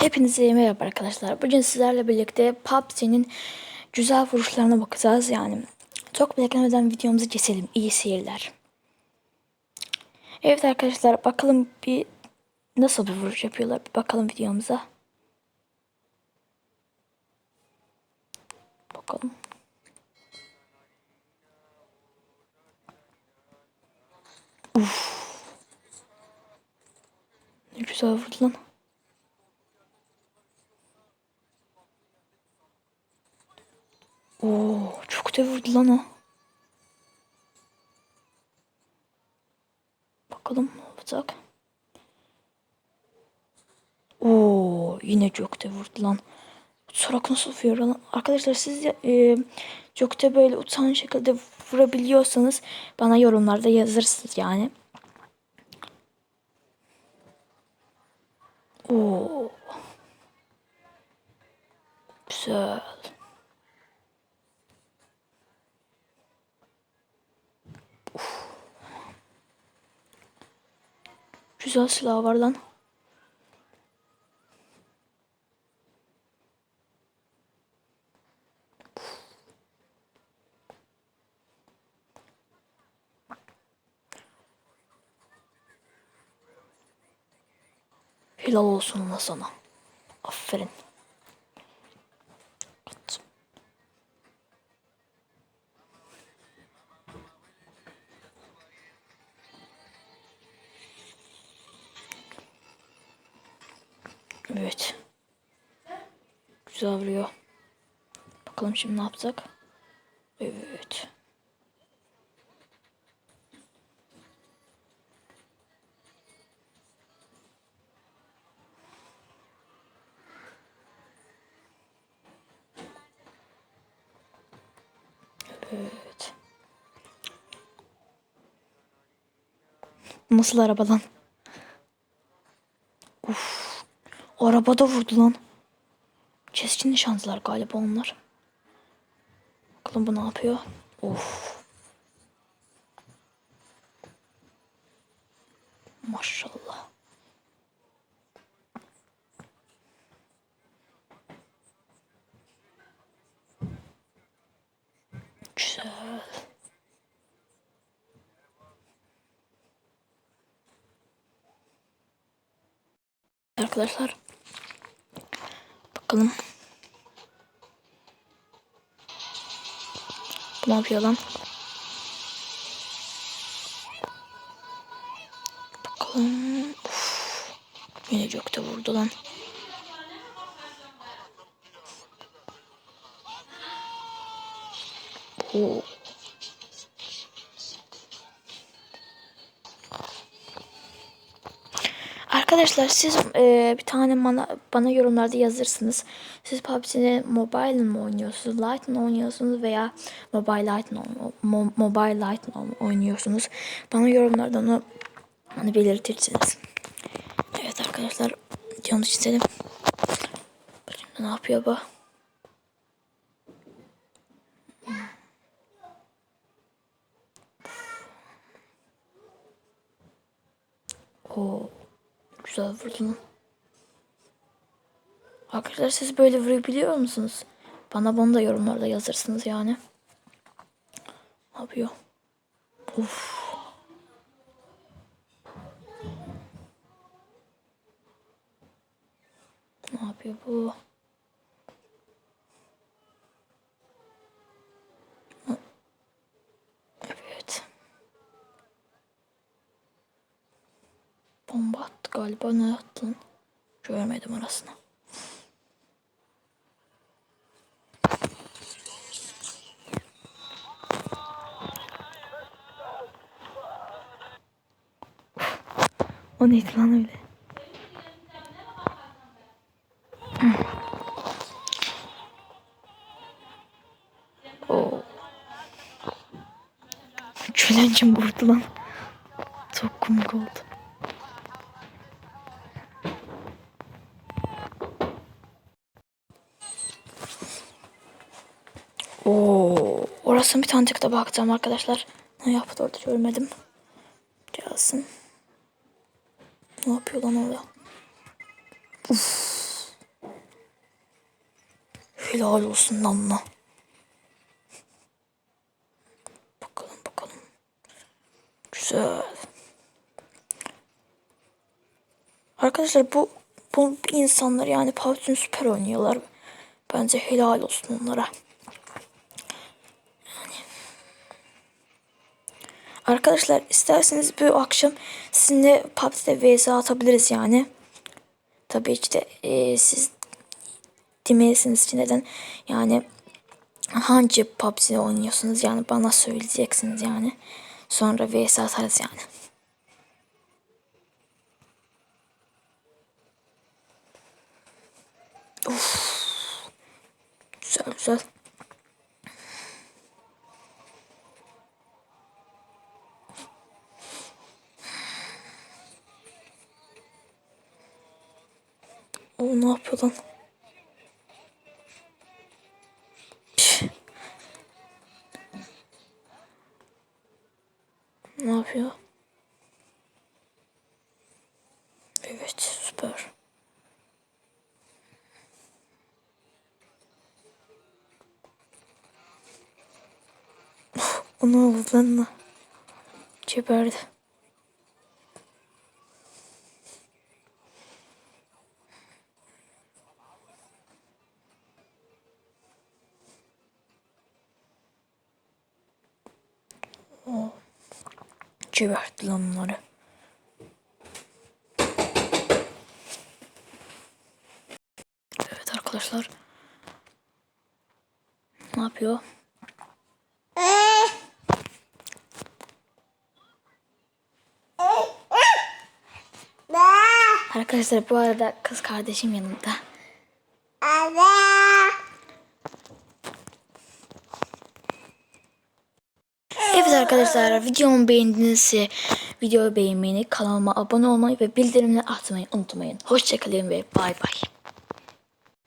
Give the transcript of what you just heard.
Hepinize merhaba arkadaşlar. Bugün sizlerle birlikte PUBG'nin güzel vuruşlarına bakacağız. Yani çok beklemeden videomuzu keselim. İyi seyirler. Evet arkadaşlar bakalım bir nasıl bir vuruş yapıyorlar. Bir bakalım videomuza. Bakalım. Uf. Ne güzel vurdu lan. Da vurdu lan o. Bakalım ne olacak. Oo, yine gökte vurdu lan. Uçarak nasıl vuruyor lan? Arkadaşlar siz e, gökte böyle uçan şekilde vurabiliyorsanız bana yorumlarda yazırsınız yani. Oo. Güzel. Güzel silah var lan. Helal olsun ona sana. Aferin. Evet. Güzel vuruyor. Bakalım şimdi ne yapacak? Evet. Evet. Nasıl araba lan? Uf. Arabada vurdu lan. Keskin nişancılar galiba onlar. Bakalım bu ne yapıyor? Of. Maşallah. Güzel. Arkadaşlar. Bakalım. Bu ne yapıyor lan? Bakalım. Uf. Yine gökte vurdu lan. Oo. Arkadaşlar siz e, bir tane bana, bana yorumlarda yazırsınız. Siz PUBG'de mobile mi oynuyorsunuz, light mı oynuyorsunuz veya mobile light mı, mo, mobile light mı oynuyorsunuz? Bana yorumlardan onu, onu belirtirsiniz. Evet arkadaşlar videomuzu çizelim. Şimdi ne yapıyor bu? Oo. Güzel vurdun. Arkadaşlar siz böyle vurabiliyor musunuz? Bana bunu da yorumlarda yazırsınız yani. Ne yapıyor? Uf. Ne yapıyor bu? Galiba. Ne attı lan? Görmedim arasını. O neydi lan öyle? Oo. Çölencim vurdu lan. Çok komik oldu. Oo, orasını bir tane tıkta bakacağım arkadaşlar. Ne yaptı orada görmedim. Gelsin. Ne yapıyor lan orada? Uf. Helal olsun lan lan. Bakalım bakalım. Güzel. Arkadaşlar bu bu insanlar yani PUBG'ni süper oynuyorlar. Bence helal olsun onlara. Arkadaşlar isterseniz bu akşam sizinle PUBG'de vs atabiliriz yani. Tabii ki de e, siz demelisiniz ki neden yani hangi PUBG oynuyorsunuz yani bana söyleyeceksiniz yani. Sonra vs atarız yani. Güzel güzel. O Püh. Ne yapıyor? Evet süper. O ne oldu lan? Geberdi. Geberdi lan onları. Evet arkadaşlar. Ne yapıyor? Arkadaşlar bu arada kız kardeşim yanımda. Evet arkadaşlar videomu beğendiğinizse videoyu beğenmeyi, kanalıma abone olmayı ve bildirimleri atmayı unutmayın. Hoşçakalın ve bay bay.